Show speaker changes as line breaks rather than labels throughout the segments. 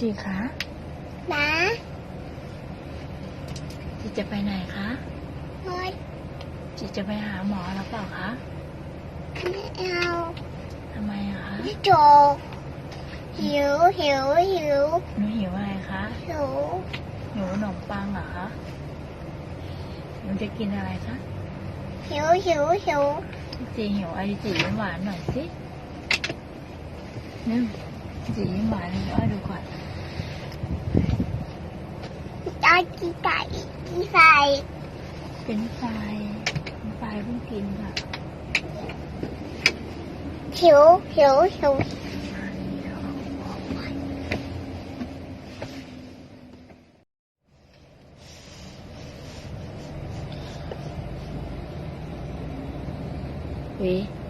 จีคะ
นะ
จีจะไปไหนคะ
โอ๊ย
จีจะไปหาหมอแล้วเปล่าคะ
ไม่เอา
ทำไมอะคะ
โจกหิวหิวหิว
หนูหิวอะไรคะ
หิว
หิวขนมปังเหรอคะหนูจะกินอะไรคะ
หิวหิวหิว
จีหิวไอจียิ้มหวานหน่อยสินึ่งจียิ้มหวานเ gì miếng bài này nữa được rồi. Cho chị cậy chị phải tính phải phải cũng kìm rồi.
Hiểu hiểu hiểu. Wait.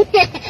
Ha ha
ha.